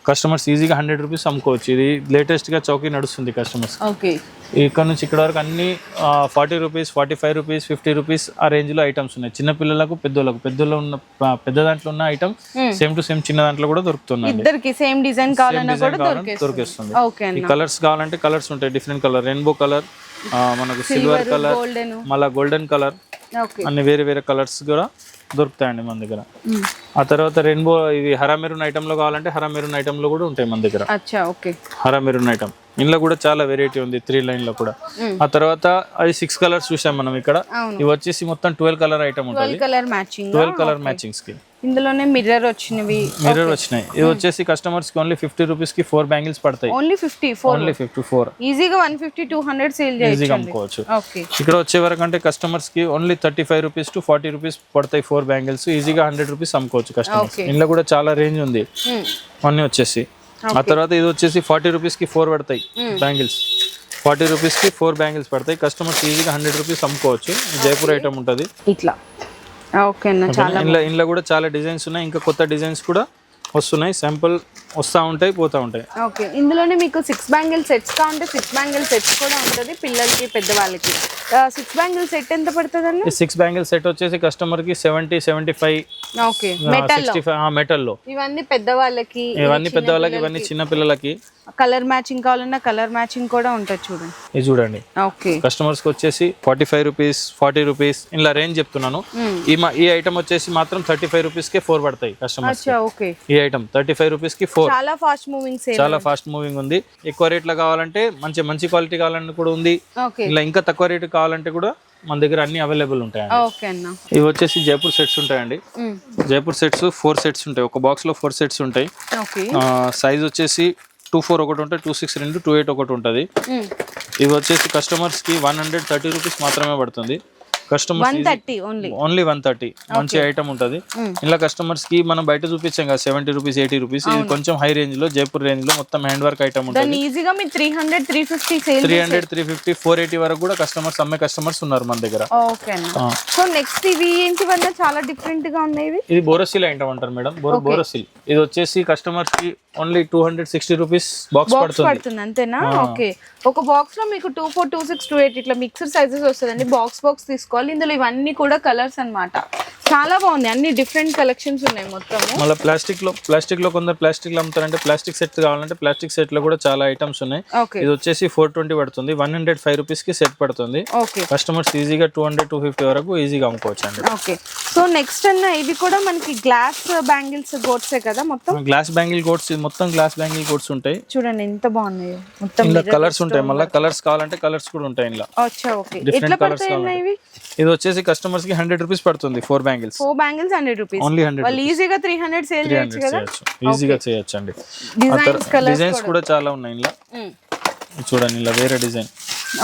కస్టమర్స్ ఈజీగా హండ్రెడ్ రూపీస్ అమ్ముకోవచ్చు. ఇది లేటెస్ట్గా చౌకీ నడుస్తుంది కస్టమర్స్ ఓకే ఇక్కడ నుంచి ఇక్కడ వరకు అన్ని forty rupees forty five rupees fifty rupees ఆ రేంజ్లో ఐటమ్స్ ఉన్నాయి. చిన్న పిల్లలకు పెద్దోళ్ళకు. పెద్దోళ్ళు ఉన్న పెద్ద దాంట్లో ఉన్న ఐటమ్ సేమ్ టు సేమ్ చిన్న దాంట్లో కూడా దొరుకుతుంది ఇద్దరికి సేమ్ డిజైన్ కావాలన్నా కూడా దొరికేస్తుంది. ఈ కలర్స్ కావాలంటే కలర్స్ ఉంటాయి. డిఫరెంట్ కలర్ రెయిన్బో కలర్ మనకు సిల్వర్ కలర్ మళ్ళీ గోల్డెన్ కలర్ అన్ని వేరే వేరే కలర్స్ కూడా దొరుకుతాయండి మన దగ్గర. ఆ తర్వాత రెయిన్బో ఇది హరా మెరూన్ ఐటమ్లో కావాలంటే హరా మెరూన్ ఐటమ్లో కూడా ఉంటాయి మన దగ్గర. అచ్చా ఓకే. హరా మెరూన్ ఐటమ్ ఇందులో కూడా చాలా వెరైటీ ఉంది త్రీ లైన్లో కూడా. ఆ తర్వాత అది సిక్స్ కలర్స్ చూసాం మనం ఇక్కడ. ఇవి వచ్చేసి మొత్తం ట్వెల్వ్ కలర్ ఐటమ్ ఉంటుంది. ట్వెల్వ్ కలర్ మ్యాచింగ్కి ఇందులోనే మిర్రర్ వచ్చినవి. మిర్రర్ వచ్చినాయి. ఇది వచ్చేసి కస్టమర్స్కి ఓన్లీ ఫిఫ్టీ రూపీస్కి ఫోర్ బ్యాంగిల్స్ పడతాయి only fifty four only fifty four ఈజీగా one fifty two hundred sale ఈజీగా అమ్ముకోవచ్చు. ఇక్కడ వచ్చే వరకు అంటే కస్టమర్స్కి only thirty five rupees to forty rupees పడతాయి ఫోర్ బ్యాంగిల్స్ ఈజీగా హండ్రెడ్ రూపీస్ అమ్ముకోవచ్చు కస్టమర్స్. ఇందులో కూడా చాలా రేంజ్ ఉంది. అన్నీ వచ్చేసి. ఆ తర్వాత ఇది వచ్చేసి ఫార్టీ రూపీస్కి ఫోర్ పడతాయి బ్యాంగిల్స్ ఫార్టీ రూపీస్కి ఫోర్ బ్యాంగిల్స్ పడతాయి. కస్టమర్స్ ఈజీగా హండ్రెడ్ రూపీస్ అమ్ముకోవచ్చు. జైపూర్ ఐటమ్ ఉంటుంది. ఇట్లా. ఓకే ఇందులో ఇందులో కూడా చాలా డిజైన్స్ ఉన్నాయి ఇంకా కొత్త డిజైన్స్ కూడా వస్తున్నాయి. శాంపుల్ వస్తూ ఉంటాయి పోతూ ఉంటాయి. ఓకే. ఇందులోనే మీకు సిక్స్ బ్యాంగిల్ సెట్స్ కావాలంటే సిక్స్ బ్యాంగిల్ సెట్స్ కూడా ఉంటుంది పిల్లలకి పెద్దవాళ్ళకి. సిక్స్ బ్యాంగిల్ సెట్ ఎంత పడుతుంది అన్న ఈ సిక్స్ బ్యాంగిల్ సెట్ వచ్చేసి కస్టమర్కి seventy seventy five okay metal మెటల్లో ఇవన్నీ పెద్దవాళ్ళకి ఇవన్నీ పెద్దవాళ్ళకి ఇవన్నీ చిన్న పిల్లలకి. కలర్ మ్యాచింగ్ కావాలన్నా కలర్ మ్యాచింగ్ కూడా ఉంటుంది చూడండి. ఇది చూడండి. ఓకే. కస్టమర్స్కి వచ్చేసి forty five rupees forty rupees ఇలా రేంజ్ చెప్తున్నాను ఈ మా ఈ ఐటమ్ వచ్చేసి మాత్రం థర్టీ ఫైవ్ రూపీస్ కే ఫోర్ పడతాయి కస్టమర్స్ ఓకే. ఈ ఐటమ్ థర్టీ ఫైవ్ రూపీస్కి ఫోర్ చాలా ఫాస్ట్ మూవింగ్ చాలా ఫాస్ట్ మూవింగ్ ఉంది. ఎక్కువ రేట్లో కావాలంటే మంచి మంచి క్వాలిటీ కావాలని కూడా ఉంది. ఇలా ఇంకా తక్కువ రేట్ కావాలంటే కూడా మన దగ్గర అన్ని అవైలబుల్ ఉంటాయండి. ఇవి వచ్చేసి జైపూర్ సెట్స్ ఉంటాయండి. జైపూర్ సెట్స్ ఫోర్ సెట్స్ ఉంటాయి. ఒక బాక్స్లో ఫోర్ సెట్స్ ఉంటాయి. సైజ్ వచ్చేసి టూ ఫోర్ ఒకటి ఉంటాయి టూ సిక్స్ రెండు టూ ఎయిట్ ఒకటి ఉంటుంది. ఇవి వచ్చేసి కస్టమర్స్కి వన్ హండ్రెడ్ థర్టీ రూపీస్ మాత్రమే పడుతుంది. One thirty only only one thirty మంచి ఐటమ్ ఉంటుంది. ఇలా కస్టమర్స్కి మనం బయట చూపించాం కదా సెవెంటీ రూపీస్ ఎయిటీ రూపీస్ ఇది కొంచెం హై రేంజ్లో జైపూర్ రేంజ్లో మొత్తం హ్యాండ్ వర్క్ ఐటమ్ ఉంటుంది ఈజీగా మీరు three hundred three fifty sale three hundred three fifty four eighty వరకు కూడా కస్టమర్స్ అమ్మే కస్టమర్స్ ఉన్నారు మన దగ్గర. ఓకే సో నెక్స్ట్ ఇవి ఏంటి చాలా డిఫరెంట్గా ఉన్నాయి ఇది బోరోసిల్ ఐటమ్ అంటారు మేడం. బోరో బోరోసిల్. ఇది వచ్చేసి కస్టమర్స్కి only two hundred sixty rupees box box పడుతుంది. అంతేనా? ఓకే ఒక బాక్స్లో మీకు two four two six two eight ఇట్లా మిక్స్డ్ సైజెస్ వస్తుందండి. బాక్స్ బాక్స్ తీసుకోవాలి ఇందులో ఇవన్నీ కూడా కలర్స్ అన్నమాట. చాలా బాగుంది. అన్ని డిఫరెంట్ కలెక్షన్స్ ఉన్నాయి మొత్తము. మళ్ళీ ప్లాస్టిక్లో ప్లాస్టిక్లో కొందరు ప్లాస్టిక్లో అమ్ముతారంటే ప్లాస్టిక్ సెట్ కావాలంటే ప్లాస్టిక్ సెట్లో కూడా చాలా ఐటమ్స్ ఉన్నాయి. ఇది వచ్చేసి ఫోర్ ట్వంటీ పడుతుంది. వన్ హండ్రెడ్ ఫైవ్ రూపీస్కి సెట్ పడుతుంది. కస్టమర్స్ ఈజీగా టూ హండ్రెడ్ టూ ఫిఫ్టీ వరకు ఈజీగా అమ్ముకోవచ్చు అండి ఓకే సో నెక్స్ట్ అన్న ఇది కూడా మనకి గ్లాస్ బ్యాంగిల్స్ గోట్సే కదా మొత్తం? గ్లాస్ బ్యాంగిల్ ఇది మొత్తం గ్లాస్ బ్యాంగిల్ కోట్స్ ఉంటాయి. చూడండి ఎంత బాగున్నాయో. మొత్తం కలర్స్ ఉంటాయి. మళ్ళీ కలర్స్ కావాలంటే కలర్స్ కూడా ఉంటాయి అచ్చా ఓకే పడతాయి అన్న ఇవి? ఇది వచ్చేసి కస్టమర్స్కి హండ్రెడ్ రూపీస్ పడుతుంది four bangles four bangles hundred rupees only hundred వాళ్ళు ఈజీగా త్రీ హండ్రెడ్ సేల్ చేయొచ్చు కదా? ఈజీగా చేయొచ్చు అండి డిజైన్స్ కూడా చాలా ఉన్నాయి ఇందులో. చూడండి ఇలా వేరే డిజైన్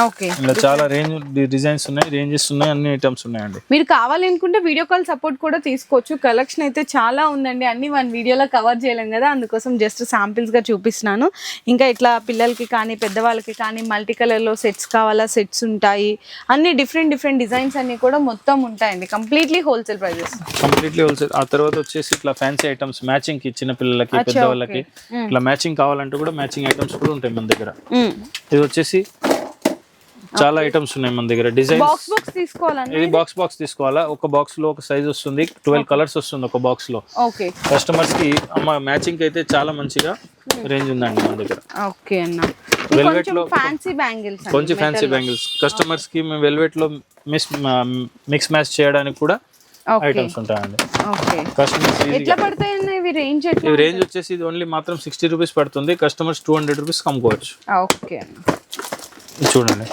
ఓకే. ఇలా చాలా రేంజ్ డిజైన్స్ ఉన్నాయి రేంజెస్ ఉన్నాయి అన్ని ఐటమ్స్ ఉన్నాయండి. మీరు కావాలనుకుంటే వీడియో కాల్ సపోర్ట్ కూడా తీసుకోవచ్చు. కలెక్షన్ అయితే చాలా ఉందండి. అన్ని వన్ వీడియోలో కవర్ చేయలేం కదా. అందుకోసం జస్ట్ సాంపిల్స్గా చూపిస్తున్నాను. ఇంకా ఇట్లా పిల్లలకి కానీ పెద్దవాళ్ళకి కానీ మల్టీ కలర్లో సెట్స్ కావాలా సెట్స్ ఉంటాయి. అన్ని డిఫరెంట్ డిఫరెంట్ డిజైన్స్ అన్ని కూడా మొత్తం ఉంటాయండి. Completely wholesale prices completely wholesale ఆ తర్వాత వచ్చేసి ఇట్లా ఫ్యాన్సీ ఐటమ్స్ మ్యాచింగ్కి చిన్న పిల్లలకి పెద్దవాళ్ళకి ఇట్లా మ్యాచింగ్ కావాలంటే కూడా మ్యాచింగ్ ఐటమ్స్ కూడా ఉంటాయి మన దగ్గర. ఇది వచ్చేసి చాలా ఐటమ్స్ ఉన్నాయి మన దగ్గర. డిజైన్ బాక్స్ బాక్స్ తీసుకోవాలండి? ఇది బాక్స్ బాక్స్ తీసుకోవాలా? ఒక బాక్స్లో ఒక సైజ్ వస్తుంది ట్వెల్వ్ కలర్స్ వస్తుంది ఒక బాక్స్లో. ఓకే కస్టమర్స్కి అమ్మ మ్యాచింగ్ అయితే చాలా మంచిగా రేంజ్ ఉందండి మన దగ్గర. ఓకే అన్న. వెల్వెట్ కొంచెం లో ఫ్యాన్సీ బ్యాంగిల్స్ కొంచెం ఫ్యాన్సీ బ్యాంగిల్స్ కస్టమర్స్కి మేము వెల్వెట్లో మిక్స్ మిక్స్ మ్యాచ్ చేయడానికి కూడా ఐటమ్స్ ఉంటాయండి. ఓకే కస్టమర్స్ ఎట్లా ఇవి రేంజ్ ఎట్లా ఈ రేంజ్ వచ్చేసి ఇది ఓన్లీ మాత్రం సిక్స్టీ రూపీస్ పడుతుంది. కస్టమర్స్ టూ హండ్రెడ్ రూపీస్ కమ్ముకోవచ్చు. ఓకే చూడండి.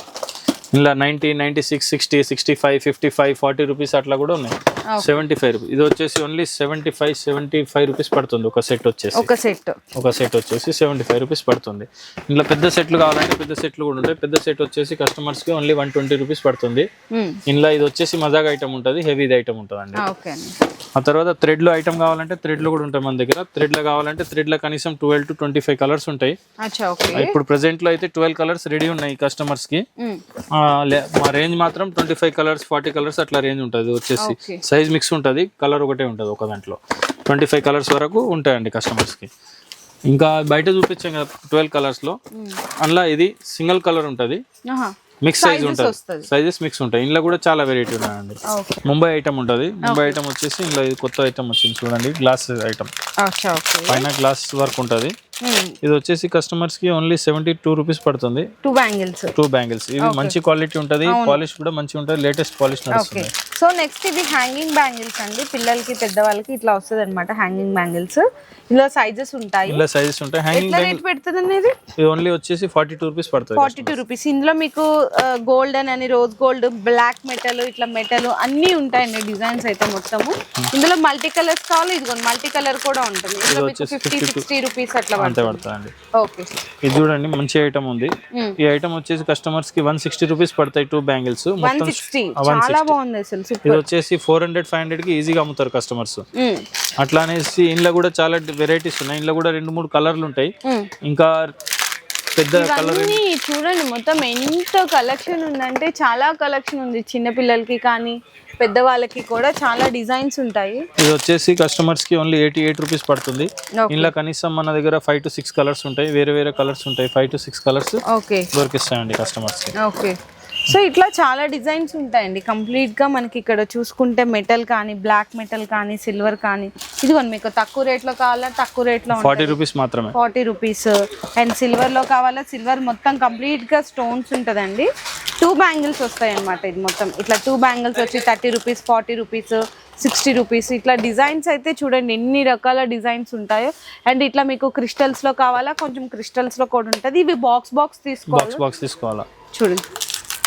ఇలా ninety ninety six sixty sixty five fifty five forty rupees అట్లా కూడా ఉన్నాయి. సెవెంటీ ఫైవ్ రూపీస్ ఇది వచ్చేసి only seventy five seventy five rupees పడుతుంది. ఒక సెట్ వచ్చేసి. ఒక సెట్ ఒక సెట్ వచ్చేసి సెవెంటీ ఫైవ్ రూపీస్ పడుతుంది. ఇందులో పెద్ద సెట్లు కావాలంటే పెద్ద సెట్లు కూడా ఉంటాయి. పెద్ద సెట్ వచ్చేసి కస్టమర్స్కి ఓన్లీ వన్ ట్వంటీ రూపీస్ పడుతుంది. ఇందులో ఇది వచ్చేసి మజాగ్ ఐటమ్ ఉంటుంది హెవీది ఐటమ్ ఉంటుంది అండి ఓకే అండి. ఆ తర్వాత థ్రెడ్లో ఐటమ్ కావాలంటే థ్రెడ్లో కూడా ఉంటాయి మన దగ్గర. థ్రెడ్లో కావాలంటే థ్రెడ్లో కనీసం twelve to twenty five colours ఉంటాయి ఇప్పుడు ప్రెసెంట్లో అయితే ట్వెల్వ్ కలర్స్ రెడీ ఉన్నాయి కస్టమర్స్కి ఆ, లే- మా రేంజ్ మాత్రం twenty five colours forty colours అట్లా రేంజ్ ఉంటుంది వచ్చేసి. సైజ్ మిక్స్ ఉంటుంది కలర్ ఒకటే ఉంటుంది ఒక దాంట్లో. ట్వంటీ ఫైవ్ కలర్స్ వరకు ఉంటాయండి కస్టమర్స్కి. ఇంకా బయట చూపించాం కదా ట్వెల్వ్ కలర్స్లో. అందులో ఇది సింగిల్ కలర్ ఉంటుంది. మిక్స్ సైజ్ ఉంటుంది. సైజెస్ మిక్స్ ఉంటాయి. ఇందులో కూడా చాలా వెరైటీ ఉన్నాయండి. ముంబై ఐటమ్ ఉంటుంది. ముంబై ఐటమ్ వచ్చేసి ఇందులో ఇది కొత్త ఐటమ్ వచ్చింది చూడండి గ్లాస్ ఐటమ్ పైన గ్లాస్ వర్క్ ఉంటుంది. ఇది వచ్చేసి కస్టమర్స్కి ఓన్లీ సెవెంటీ టూ రూపీస్ పడుతుంది టూ బ్యాంగిల్స్ టూ బ్యాంగిల్స్ ఇవి మంచి క్వాలిటీ ఉంటుంది. పాలిష్ కూడా మంచిగా ఉంటుంది. లేటెస్ట్ పాలిష్ నడుస్తుంది. సో నెక్స్ట్ ఇది హ్యాంగింగ్ బ్యాంగిల్స్ అండి. పిల్లలకి పెద్దవాళ్ళకి ఇట్లా వస్తుంది అనమాట హ్యాంగింగ్ బ్యాంగిల్స్. ఇందులో సైజెస్ ఉంటాయి. ఇలా సైజెస్ ఉంటాయి. హ్యాంగింగ్ రేట్ పెడుతుంది అనేది ఇది ఓన్లీ వచ్చేసి ఫార్టీ టూ రూపీస్ పడుతుంది ఫార్టీ టూ రూపీస్ ఇందులో మీకు గోల్డెన్ అని రోజ్ గోల్డ్ బ్లాక్ మెటల్ ఇట్లా మెటల్ అన్నీ ఉంటాయండి డిజైన్స్ అయితే మొత్తము. ఇందులో మల్టీ కలర్స్ కావాలి ఇదిగోండి మల్టీ కలర్ కూడా ఉంటుంది. ఇందులో మీకు ఫిఫ్టీ సిక్స్టీ రూపీస్ అట్లా పడుతుంది. ఓకే ఇది చూడండి మంచి ఐటమ్ ఉంది. ఈ ఐటమ్ వచ్చేసి కస్టమర్స్కి వన్ సిక్స్టీ రూపీస్ పడతాయి టూ బ్యాంగిల్స్ వన్ మొత్తం సిక్స్టీ చాలా బాగుంది అసలు. ఇది వచ్చేసి ఫోర్ హండ్రెడ్ ఫైవ్ హండ్రెడ్కి ఈజీగా అమ్ముతారు కస్టమర్స్ అట్లా అనేసి ఇందులో కూడా చాలా వెరైటీస్ ఉన్నాయి. ఇందులో కూడా రెండు మూడు కలర్లు ఉంటాయి. ఇంకా పెద్ద కలర్ చూడండి మొత్తం ఎంత కలెక్షన్ ఉందంటే చాలా కలెక్షన్ ఉంది. చిన్న పిల్లలకి కానీ పెద్దవాళ్ళకి కూడా చాలా డిజైన్స్ ఉంటాయి. ఇది వచ్చేసి కస్టమర్స్కి ఓన్లీ ఎయిటీ ఎయిట్ రూపీస్ పడుతుంది. ఇందులో కనీసం మన దగ్గర ఫైవ్ టు సిక్స్ కలర్స్ ఉంటాయి. వేరే వేరే కలర్స్ ఉంటాయి. Five two six colours okay దొరికిస్తాయండి కస్టమర్స్కి. ఓకే సో ఇట్లా చాలా డిజైన్స్ ఉంటాయండి. కంప్లీట్గా మనకి ఇక్కడ చూసుకుంటే మెటల్ కానీ బ్లాక్ మెటల్ కానీ సిల్వర్ కానీ ఇదిగోండి మీకు తక్కువ రేట్లో కావాలా తక్కువ రేట్లో ఫార్టీ రూపీస్ మాత్రమే. Forty rupees. అండ్ సిల్వర్లో కావాలా సిల్వర్ మొత్తం కంప్లీట్గా స్టోన్స్ ఉంటుందండి. టూ బ్యాంగిల్స్ వస్తాయి అనమాట ఇది మొత్తం. ఇట్లా టూ బ్యాంగిల్స్ వచ్చి thirty rupees forty rupees sixty rupees. ఇట్లా డిజైన్స్ అయితే చూడండి ఎన్ని రకాల డిజైన్స్ ఉంటాయో. అండ్ ఇట్లా మీకు క్రిస్టల్స్లో కావాలా కొంచెం క్రిస్టల్స్లో కూడా ఉంటుంది. ఇవి బాక్స్ బాక్స్ తీసుకోవాలి? బాక్స్ బాక్స్ తీసుకోవాలా? చూడండి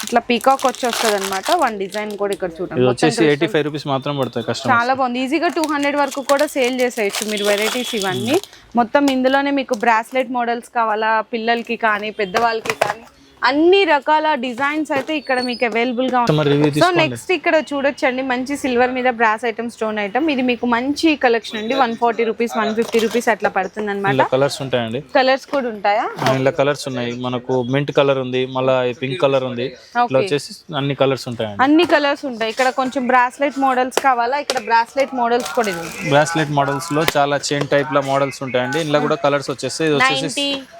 ఇట్లా పీకాక్ వచ్చి వస్తుంది అనమాట వన్ డిజైన్ కూడా ఇక్కడ చూడండి. వచ్చేసి ఎయిటీ ఫైవ్ రూపీస్ మాత్రం పడతాయి కస్టమర్ చాలా బాగుంది. ఈజీగా టూ హండ్రెడ్ వరకు కూడా సేల్ చేసేయచ్చు మీరు వెరైటీస్ ఇవన్నీ. మొత్తం ఇందులోనే మీకు బ్రాస్లెట్ మోడల్స్ కావాలా? పిల్లలకి కానీ పెద్దవాళ్ళకి కానీ అన్ని రకాల డిజైన్స్ అయితే ఇక్కడ మీకు అవైలబుల్గా రివ్యూ సో నెక్స్ట్ ఇక్కడ చూడొచ్చండి. మంచి సిల్వర్ మీద బ్రాస్ ఐటమ్ స్టోన్ ఐటమ్ ఇది మీకు మంచి కలెక్షన్ అండి. One forty rupees one fifty rupees అట్లా పడుతుంది అనమాట కలర్స్ ఉంటాయండి. కలర్స్ కూడా ఉంటాయా? ఇలా కలర్స్ ఉన్నాయి. మనకు మింట్ కలర్ ఉంది మళ్ళీ పింక్ కలర్ ఉంది. ఇట్లా వచ్చేసి అన్ని కలర్స్ ఉంటాయండి. అన్ని కలర్స్ ఉంటాయి. ఇక్కడ కొంచెం బ్రాస్లెట్ మోడల్స్ కావాలా? ఇక్కడ బ్రాస్లెట్ మోడల్స్ కూడా బ్రాస్లెట్ మోడల్స్లో చాలా చైన్ టైప్లో మోడల్స్ ఉంటాయండి. ఇందులో కూడా కలర్స్ వచ్చేసి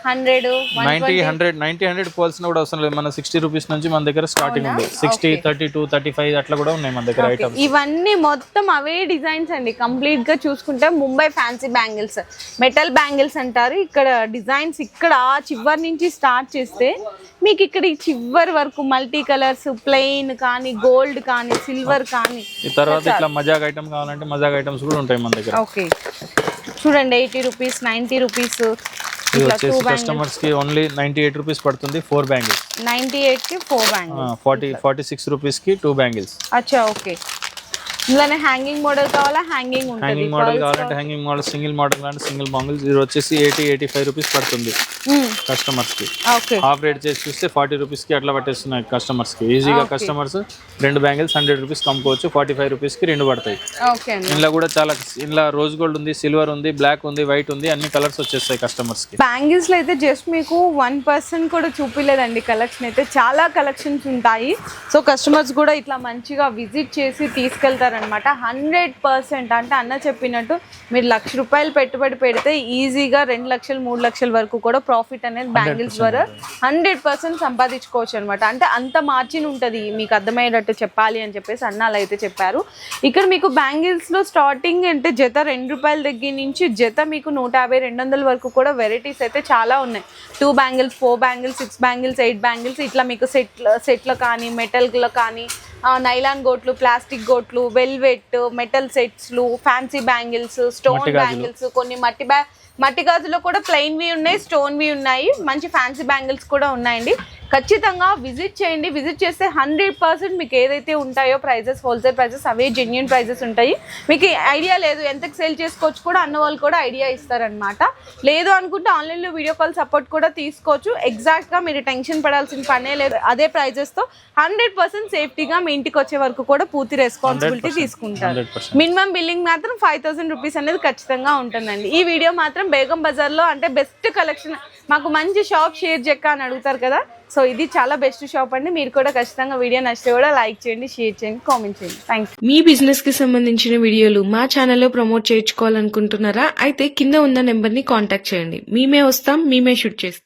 hundred ninety hundred ninety hundred పోవాల్సిన కూడా అవసరం లేదు. మన సిక్స్టీ రూపీస్ నుంచి మన దగ్గర స్టార్టింగ్ ఉంది. Sixty thirty two thirty five అట్లా కూడా ఉన్నాయి మన దగ్గర ఐటమ్స్ ఇవన్నీ మొత్తం అవే డిజైన్స్ అండి. కంప్లీట్గా చూసుకుంటే Mumbai fancy bangles metal bangles అంటారు. ఇక్కడ డిజైన్స్ ఇక్కడ చివరి నుంచి స్టార్ట్ చేస్తే మీకు ఇక్కడ ఈ చివరి వరకు మల్టీ కలర్స్ ప్లెయిన్ కానీ గోల్డ్ కానీ సిల్వర్ కానీ తర్వాత ఇట్లా మజాక్ ఐటమ్ కావాలంటే మజాక్ ఐటమ్స్ కూడా ఉంటాయి మన దగ్గర. ఓకే చూడండి ఎయిటీ రూపీస్ నైంటీ రూపీస్ ఇది వచ్చేసి కస్టమర్స్కి ఓన్లీ నైన్టీ ఎయిట్ రూపీస్ పడుతుంది ఫోర్ బ్యాంగిల్స్ నైంటీ ఎయిట్కి four bangles forty forty six రూపీస్కి టూ బ్యాంగిల్స్ అచ్చా ఓకే. ఇందులోనే హ్యాంగింగ్ మోడల్ కావాలా? హ్యాంగింగ్ ఉంటుంది. హ్యాంగింగ్ మోడల్ కావాలంటే హ్యాంగింగ్ మోడల్ సింగిల్ మోడల్ కావాలంటే సింగిల్ బాంగిల్స్ ఇది వచ్చేసి ఎయిటీ ఎయిటీ ఫైవ్ రూపీస్ పడుతుంది కస్టమర్స్కి. ఓకే హాఫ్ రేట్ చేసి చూస్తే ఫార్టీ రూపీస్కి అట్లా పట్టేస్తున్నాయి కస్టమర్స్కి. ఈజీగా కస్టమర్స్ రెండు బ్యాంగిల్స్ హండ్రెడ్ రూపీస్ కమ్ముకోవచ్చు. ఫార్టీ ఫైవ్ రూపీస్కి రెండు పడతాయి. ఇందులో కూడా చాలా ఇందులో రోజ్ గోల్డ్ ఉంది సిల్వర్ ఉంది బ్లాక్ ఉంది వైట్ ఉంది అన్ని కలర్స్ వచ్చేస్తాయి కస్టమర్స్కి. బ్యాంగిల్స్లో అయితే జస్ట్ మీకు వన్ పర్సెంట్ కూడా చూపిలేదండి కలెక్షన్ అయితే. చాలా కలెక్షన్స్ ఉంటాయి. సో కస్టమర్స్ కూడా ఇట్లా మంచిగా విజిట్ చేసి తీసుకెళ్తారు ఇస్తారనమాట హండ్రెడ్ పర్సెంట్ అంటే అన్న చెప్పినట్టు మీరు లక్ష రూపాయలు పెట్టుబడి పెడితే ఈజీగా రెండు లక్షలు మూడు లక్షల వరకు కూడా ప్రాఫిట్ అనేది బ్యాంగిల్స్ ద్వారా హండ్రెడ్ పర్సెంట్ సంపాదించుకోవచ్చు అనమాట అంటే అంత మార్జిన్ ఉంటుంది మీకు అర్థమయ్యేటట్టు చెప్పాలి అని చెప్పేసి అన్న అలా అయితే చెప్పారు. ఇక్కడ మీకు బ్యాంగిల్స్లో స్టార్టింగ్ అంటే జత రెండు రూపాయల దగ్గర నుంచి జత మీకు నూట యాభై రెండు వందల వరకు కూడా వెరైటీస్ అయితే చాలా ఉన్నాయి. Two bangles four bangles six bangles eight bangles ఇట్లా మీకు సెట్ సెట్లు కానీ మెటల్లో కానీ నైలాన్ గోట్లు ప్లాస్టిక్ గోట్లు వెల్వెట్ మెటల్ సెట్స్లు ఫ్యాన్సీ బ్యాంగిల్స్ స్టోన్. బ్యాంగిల్స్ కొన్ని మట్టి బ్యా మట్టి గాజులో కూడా ప్లెయిన్ వి ఉన్నాయి స్టోన్ వి ఉన్నాయి మంచి ఫ్యాన్సీ బ్యాంగిల్స్ కూడా ఉన్నాయండి ఖచ్చితంగా విజిట్ చేయండి. విజిట్ చేస్తే హండ్రెడ్ పర్సెంట్ మీకు ఏదైతే ఉంటాయో ప్రైజెస్ హోల్సేల్ ప్రైజెస్ అవే జెన్యున్ ప్రైజెస్ ఉంటాయి. మీకు ఐడియా లేదు ఎంతకు సేల్ చేసుకోవచ్చు కూడా అన్న వాళ్ళు కూడా ఐడియా ఇస్తారనమాట లేదు అనుకుంటే ఆన్లైన్లో వీడియో కాల్ సపోర్ట్ కూడా తీసుకోవచ్చు. ఎగ్జాక్ట్గా మీరు టెన్షన్ పడాల్సిన పనే లేదు. అదే ప్రైజెస్తో హండ్రెడ్ పర్సెంట్ సేఫ్టీగా మీ ఇంటికి వచ్చే వరకు కూడా పూర్తి రెస్పాన్సిబిలిటీ తీసుకుంటారు. మినిమం బిల్లింగ్ మాత్రం ఫైవ్ థౌసండ్ రూపీస్ అనేది ఖచ్చితంగా ఉంటుందండి. ఈ వీడియో మాత్రం బేగం బజార్లో అంటే బెస్ట్ కలెక్షన్ మాకు మంచి షాప్ షేర్ చెక్క అని అడుగుతారు కదా సో ఇది చాలా బెస్ట్ షాప్ అండి. మీరు కూడా ఖచ్చితంగా వీడియో నచ్చితే కూడా లైక్ చేయండి షేర్ చేయండి కామెంట్ చేయండి. థ్యాంక్ యూ మీ బిజినెస్కి సంబంధించిన వీడియోలు మా ఛానల్లో ప్రమోట్ చేయించుకోవాలనుకుంటున్నారా? అయితే కింద ఉన్న నెంబర్ని కాంటాక్ట్ చేయండి. మేమే వస్తాం మేమే షూట్ చేస్తాం.